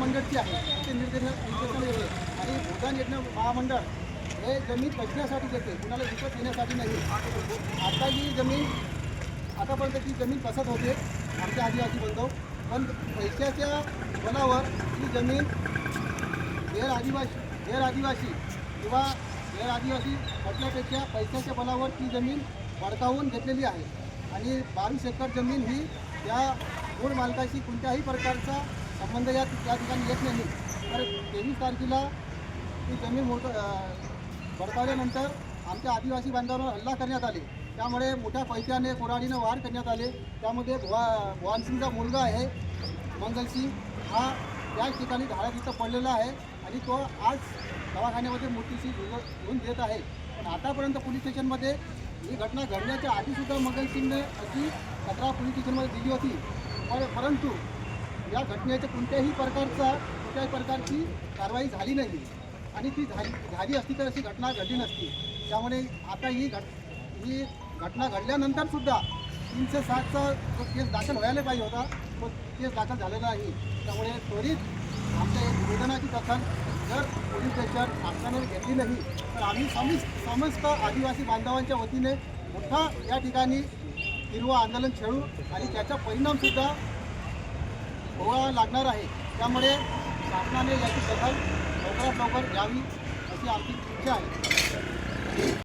महामंडळची आहे ते निर्देश निर्देशन येते आणि भूदान यज्ञ महामंडळ हे जमीन कचण्यासाठी देते. कुणाला विकत घेण्यासाठी नाही. आता ही जमीन आतापर्यंत ती जमीन बसत होते. आमच्या आदिवासी बांधव पण पैशाच्या बलावर ही जमीन गैर आदिवासी गैर आदिवासी किंवा गैर आदिवासी म्हटल्यापेक्षा पैशाच्या बलावर ती जमीन बडकावून घेतलेली आहे. आणि बावीस एकर जमीन ही त्या मूळ मालकाशी कोणत्याही प्रकारचा संबंध या त्या ठिकाणी येत नाही. तर तेवीस तारखेला ती जमीन मोठ बडकावल्यानंतर आमच्या आदिवासी बांधवांवर हल्ला करण्यात आले. त्यामुळे मोठ्या पैशाने कोराडीनं वार करण्यात आले. त्यामध्ये भुवा भुवानसिंगचा मुलगा आहे मंगलसिंग. हा त्याच ठिकाणी धाडा तिथं पडलेला आहे आणि तो आज दवाखान्यामध्ये मृत्यूशी घेऊन देत आहे. पण आतापर्यंत पोलीस स्टेशनमध्ये ही घटना घडण्याच्या आधीसुद्धा मंगलसिंगने अशी तक्रार पोलीस स्टेशनमध्ये दिली होती. पर परंतु या घटनेच्या कोणत्याही प्रकारचा कोणत्याही प्रकारची कारवाई झाली नाही. आणि ती झाली झाली असती तर अशी घटना घडली नसती. त्यामुळे आता ही घट ही घटना घडल्यानंतर सुद्धा तीनशे सातचा जो केस दाखल व्हायला पाहिजे होता तो केस दाखल झालेला नाही. त्यामुळे त्वरित आमच्या या निवेदनाची दखल जर पोलीस स्टेशन शासनाने घेतली नाही तर आम्ही समस्त समस्त आदिवासी बांधवांच्या वतीने मोठा या ठिकाणी हिरवं आंदोलन खेळू आणि त्याचा परिणामसुद्धा भोगावा लागणार आहे. त्यामुळे शासनाने याची दखल लवकरात लवकर घ्यावी अशी आमची इच्छा आहे.